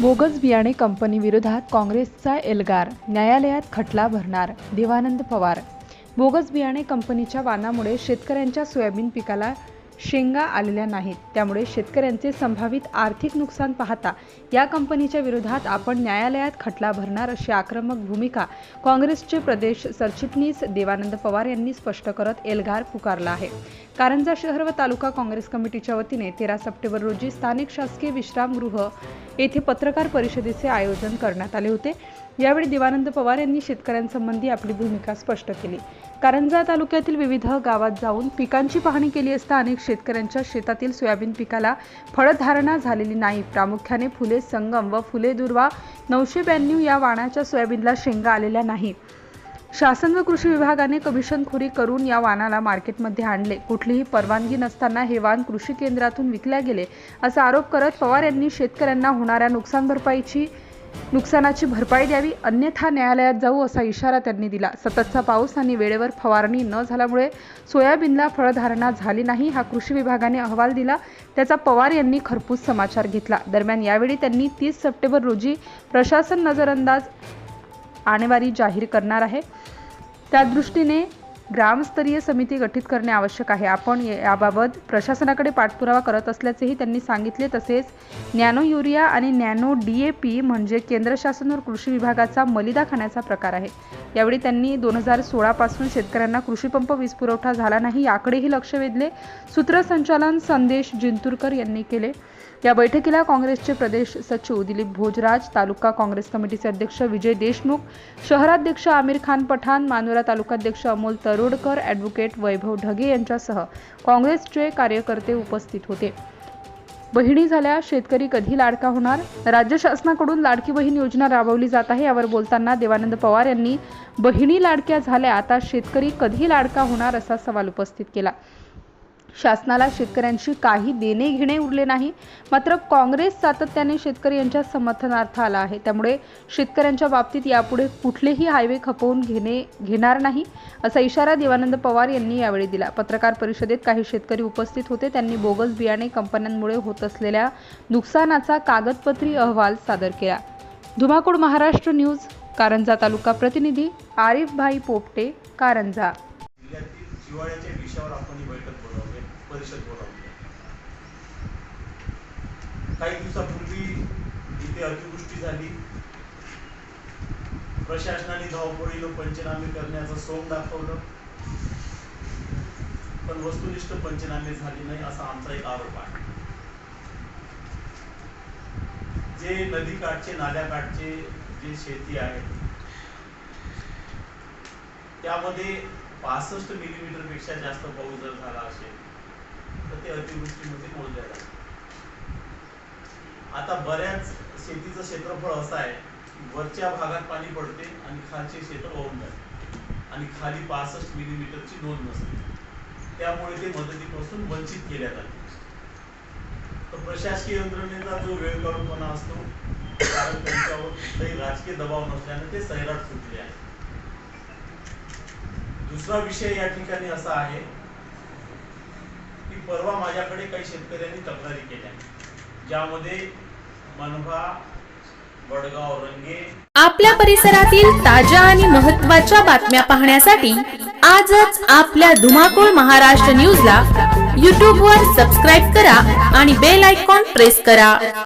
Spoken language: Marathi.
बोगस बियाणे कंपनीविरोधात काँग्रेसचा एल्गार. न्यायालयात खटला भरणार देवानंद पवार. बोगस बियाणे कंपनीच्या वानामुळे शेतकऱ्यांच्या सोयाबीन पिकाला शेंगा आलेल्या नाहीत. त्यामुळे शेतकऱ्यांचे संभावित आर्थिक नुकसान पाहता या कंपनीच्या विरोधात आपण न्यायालयात खटला भरणार अशी आक्रमक भूमिका काँग्रेसचे प्रदेश सरचिटणीस देवानंद पवार यांनी स्पष्ट करत एल्गार पुकारला आहे. कारंजा शहर व तालुका काँग्रेस कमिटीच्या वतीने तेरा सप्टेंबर रोजी स्थानिक शासकीय विश्रामगृह येथे पत्रकार परिषदेचे आयोजन करण्यात आले होते. यावेळी देवानंद पवार यांनी शेतकऱ्यांसंबंधी आपली भूमिका स्पष्ट केली. कारंजा तालुक्यातील विविध गावात जाऊन पिकांची पाहणी केली असता अनेक शेतकऱ्यांच्या शेतातील सोयाबीन पिकाला फळधारणा झालेली नाही. प्रामुख्याने फुले संगम व फुले दुर्वा नऊशे ब्याण्णव या वाणाच्या सोयाबीनला शेंगा आलेल्या नाही. शासन व कृषी विभागाने कमिशनखोरी करून या वानाला मार्केटमध्ये आणले. कुठलीही परवानगी नसताना हे वाण कृषी केंद्रातून विकल्या गेले असा आरोप करत पवार यांनी शेतकऱ्यांना होणाऱ्या नुकसान भरपाईची नुकसानाची भरपाई द्यावी अन्यथा न्यायालयात जाऊ असा इशारा त्यांनी दिला. सततचा पाऊस आणि वेळेवर फवारणी न झाल्यामुळे सोयाबीनला फळधारणा झाली नाही हा कृषी विभागाने अहवाल दिला. त्याचा पवार यांनी खरपूस समाचार घेतला. दरम्यान यावेळी त्यांनी तीस सप्टेंबर रोजी प्रशासन नजरअंदाज आणेवारी जाहीर करणार आहे. त्या दृष्टीने ग्रामस्तरीय समिती गठीत करणे आवश्यक आहे. आपण याबाबत प्रशासनाकडे पाठपुरावा करत असल्याचेही त्यांनी सांगितले. तसेच नॅनो युरिया आणि नॅनो डी ए पी म्हणजे केंद्र शासन व कृषी विभागाचा मलिदा खाण्याचा प्रकार आहे. यावेळी त्यांनी दोन हजार सोळापासून शेतकऱ्यांना कृषीपंप वीज पुरवठा झाला नाही याकडेही लक्ष वेधले. सूत्रसंचालन संदेश जिंतूरकर यांनी केले. या बैठकीला काँग्रेसचे प्रदेश सचिव दिलीप भोजराज तालुका काँग्रेस कमिटीचे अध्यक्ष विजय देशमुख शहराध्यक्ष आमिर खान पठाण मानुरा तालुकाध्यक्ष अमोल तरोडकर ॲडव्होकेट वैभव ढगे यांच्यासह काँग्रेसचे कार्यकर्ते उपस्थित होते. बहिणी झाल्या शेतकरी कधी लाडका होणार? राज्य शासनाकडून लाडकी बहीण योजना राबवली जात आहे यावर बोलताना देवानंद पवार यांनी बहिणी लाडक्या झाल्या आता शेतकरी कधी लाडका होणार? असा सवाल उपस्थित केला. शासनाला शेतकऱ्यांशी काही देणे घेणे उरले नाही. मात्र काँग्रेस सातत्याने शेतकरी यांच्या समर्थनार्थ आला आहे. त्यामुळे शेतकऱ्यांच्या बाबतीत यापुढे कुठलेही हायवे खपवून घेणे घेणार नाही असा इशारा देवानंद पवार यांनी यावेळी दिला. पत्रकार परिषदेत काही शेतकरी उपस्थित होते. त्यांनी बोगस बियाणे कंपन्यांमुळे होत असलेल्या नुकसानाचा कागदपत्री अहवाल सादर केला. धुमाकूळ महाराष्ट्र न्यूज कारंजा तालुका प्रतिनिधी आरिफ भाई पोपटे कारंजा. विषयावर आपण ही बैठक बोलावली. परिषद बोलावली. काही दिवसापूर्वी जिथे अतिवृष्टी झाली. प्रशासनाने धावपळीनं पंचनामे करण्याचं सोंग दाखवलं. पण वस्तुनिष्ठ पंचनामे झाले नाही असा आमचा एक आरोप आहे. जे नदीकाठचे नाल्याकाठचे जे शेती आहे त्यामध्ये पासष्ट मिलीमीटरपेक्षा जास्त पाऊस जर झाला असेल तर ते अतिवृष्टीमध्ये मोजल्या जातात आता बऱ्याच शेतीचं क्षेत्रफळ असं आहे की वरच्या भागात पाणी पडते आणि खालचे क्षेत्र वाहून जाते. आणि खाली पासष्ट मिलीमीटरची नोंद नसते. त्यामुळे ते मदतीपासून वंचित केल्या जाते तर प्रशासकीय यंत्रणेचा जो वेळ करूनपणा असतो कारण त्यांच्यावर कुठलाही राजकीय दबाव नसल्याने ते सैराट सुटले आहे दुसरा विषय या ठिकाणी असा आहे परवा माझ्याकडे काही शेतकऱ्यांनी तक्रारी केल्या. ज्यामध्ये मनभा वडगाव रंगे आपल्या परिसरातील ताज्या आणि महत्त्वाच्या बातम्या पाहण्यासाठी आजच आपल्या धुमाकूळ महाराष्ट्र न्यूजला यूट्यूबवर सबस्क्राईब करा आणि बेल आयकॉन प्रेस करा.